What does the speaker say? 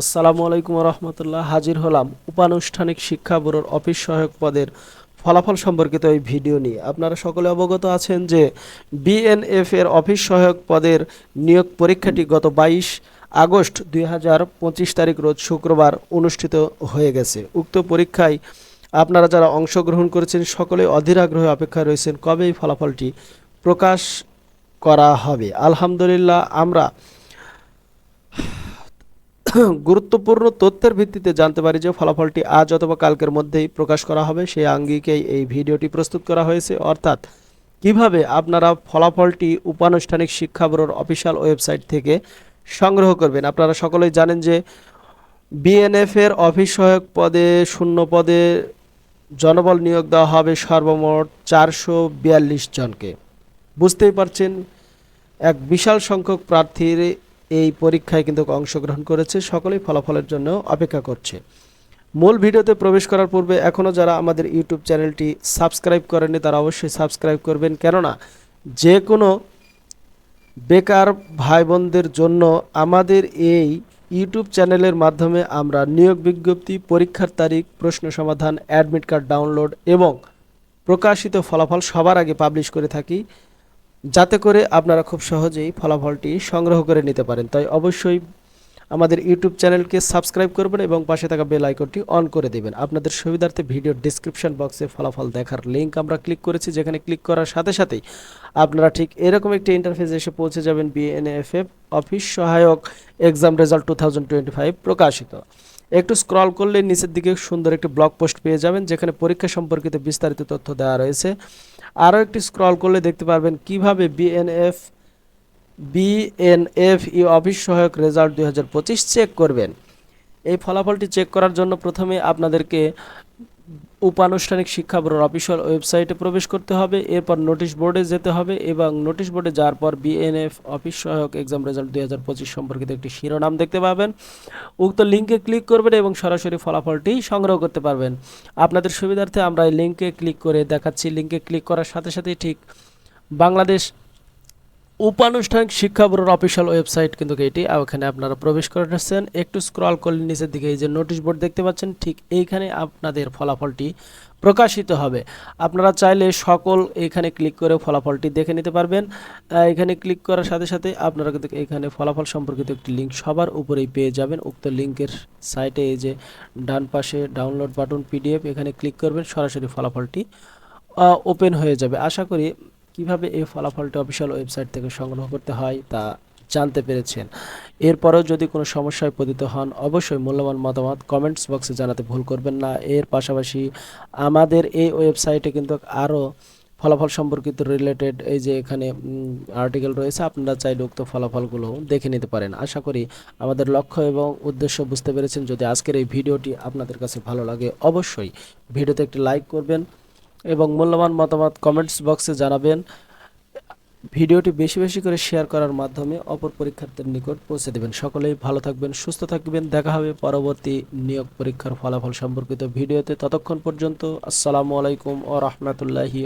আসসালামু আলাইকুম রহমতুল্লাহ হাজির হলাম উপানুষ্ঠানিক শিক্ষা ব্যুরোর অফিস সহায়ক পদের ফলাফল সম্পর্কিত এই ভিডিও নিয়ে। আপনারা সকলে অবগত আছেন যে বিএনএফ এর অফিস সহায়ক পদের নিয়োগ পরীক্ষাটি গত বাইশ আগস্ট দুই হাজার পঁচিশ তারিখ রোজ শুক্রবার অনুষ্ঠিত হয়ে গেছে। উক্ত পরীক্ষায় আপনারা যারা অংশগ্রহণ করেছেন সকলে অধীর আগ্রহে অপেক্ষা রয়েছেন কবে এই ফলাফলটি প্রকাশ করা হবে। আলহামদুলিল্লাহ আমরা গুরুত্বপূর্ণ তথ্যের ভিত্তিতে জানতে পারি যে ফলাফলটি আজ অথবা কালকের মধ্যেই প্রকাশ করা হবে। সেই আঙ্গিকেই এই ভিডিওটি প্রস্তুত করা হয়েছে। অর্থাৎ, কীভাবে আপনারা ফলাফলটি উপানুষ্ঠানিক শিক্ষা ব্যুরোর অফিসিয়াল ওয়েবসাইট থেকে সংগ্রহ করবেন? আপনারা সকলেই জানেন যে বিএনএফ এর অফিস সহায়ক পদে, শূন্য পদে জনবল নিয়োগ দেওয়া হবে সর্বমোট চারশো বিয়াল্লিশ জনকে। বুঝতেই পারছেন, এক বিশাল সংখ্যক প্রার্থীর এই পরীক্ষায় কিন্তু অংশগ্রহণ করেছে, সকলেই ফলাফলের জন্য অপেক্ষা করছে। মূল ভিডিওতে প্রবেশ করার পূর্বে এখনও যারা আমাদের ইউটিউব চ্যানেলটি সাবস্ক্রাইব করেনি তারা অবশ্যই সাবস্ক্রাইব করবেন। কেননা যে কোনো বেকার ভাই বোনদের জন্য আমাদের এই ইউটিউব চ্যানেলের মাধ্যমে আমরা নিয়োগ বিজ্ঞপ্তি, পরীক্ষার তারিখ, প্রশ্ন সমাধান, অ্যাডমিট কার্ড ডাউনলোড এবং প্রকাশিত ফলাফল সবার আগে পাবলিশ করে থাকি। যাতে করে আপনারা খুব সহজেই ফলাফলটি সংগ্রহ করে নিতে পারেন। তাই অবশ্যই আমাদের ইউটিউব চ্যানেলকে সাবস্ক্রাইব করবেন এবং পাশে থাকা বেল আইকনটি অন করে দেবেন। আপনাদের সুবিধার্থে ভিডিওর ডিসক্রিপশন বক্সে ফলাফল দেখার লিঙ্ক আমরা ক্লিক করেছি, যেখানে ক্লিক করার সাথে সাথেই আপনারা ঠিক এরকম একটি ইন্টারফেস এসে পৌঁছে যাবেন বিএনএফএফ অফিস সহায়ক এক্সাম রেজাল্ট টু প্রকাশিত। একটু স্ক্রল করলে নিচের দিকে সুন্দর একটি ব্লগ পোস্ট পেয়ে যাবেন, যেখানে পরীক্ষা সম্পর্কিত বিস্তারিত তথ্য দেওয়া রয়েছে। আরও একটি স্ক্রল করলে দেখতে পারবেন কীভাবে বিএনএফ বিএনএফ ই অফিস সহায়ক রেজাল্ট দুই হাজার পঁচিশ চেক করবেন। এই ফলাফলটি চেক করার জন্য প্রথমে আপনাদেরকে উপানুষ্ঠানিক শিক্ষা ব্যুরোর অফিসিয়াল ওয়েবসাইটে প্রবেশ করতে হবে, এরপর নোটিশ বোর্ডে যেতে হবে এবং নোটিশ বোর্ডে যাওয়ার পর বিএনএফ অফিস সহায়ক এক্সাম রেজাল্ট দু হাজার পঁচিশ সম্পর্কিত একটি শিরোনাম দেখতে পাবেন। উক্ত লিঙ্কে ক্লিক করবেন এবং সরাসরি ফলাফলটি সংগ্রহ করতে পারবেন। আপনাদের সুবিধার্থে আমরা এই লিঙ্কে ক্লিক করে দেখাচ্ছি। লিঙ্কে ক্লিক করার সাথে সাথে ঠিক বাংলাদেশ উপানুষ্ঠানিক শিক্ষা ব্যুরোর অফিসিয়াল ওয়েবসাইট কিন্তু এটি ওখানে আপনারা প্রবেশ করেছেন একটু স্ক্রল করলে নিচের দিকে এই যে নোটিশ বোর্ড দেখতে পাচ্ছেন, ঠিক এইখানে আপনাদের ফলাফলটি প্রকাশিত হবে। আপনারা চাইলে সকল এখানে ক্লিক করে ফলাফলটি দেখে নিতে পারবেন। এখানে ক্লিক করার সাথে সাথে আপনারা কিন্তু এখানে ফলাফল সম্পর্কিত একটি লিঙ্ক সবার উপরেই পেয়ে যাবেন। উক্ত লিঙ্কের সাইটে এই যে ডান পাশে ডাউনলোড বাটন পিডিএফ এখানে ক্লিক করবেন, সরাসরি ফলাফলটি ওপেন হয়ে যাবে। আশা করি কীভাবে এই ফলাফলটি অফিসিয়াল ওয়েবসাইট থেকে সংগ্রহ করতে হয় তা জানতে পেরেছেন? এরপরেও যদি কোনো সমস্যায় পতিত হন, অবশ্যই মূল্যবান মতামত কমেন্টস বক্সে জানাতে ভুল করবেন না। এর পাশাপাশি আমাদের এই ওয়েবসাইটে কিন্তু আরও ফলাফল সম্পর্কিত রিলেটেড এই যে এখানে আর্টিকেল রয়েছে, আপনারা চাইলে উক্ত ফলাফলগুলো দেখে নিতে পারেন। আশা করি আমাদের লক্ষ্য এবং উদ্দেশ্য বুঝতে পেরেছেন। যদি আজকের এই ভিডিওটি আপনাদের কাছে ভালো লাগে, অবশ্যই ভিডিওতে একটি লাইক করবেন। এবং মূল্যবান মতামত কমেন্টস বক্সে জানাবেন। ভিডিওটি বেশি বেশি করে শেয়ার করার মাধ্যমে অপর পরীক্ষার্থীর নিকট পৌঁছে দেবেন। সকলেই ভালো থাকবেন, সুস্থ থাকবেন। দেখা হবে পরবর্তী নিয়োগ পরীক্ষার ফলাফল সম্পর্কিত ভিডিওতে। ততক্ষণ পর্যন্ত আসসালামু আলাইকুম ও রহমতুল্লাহি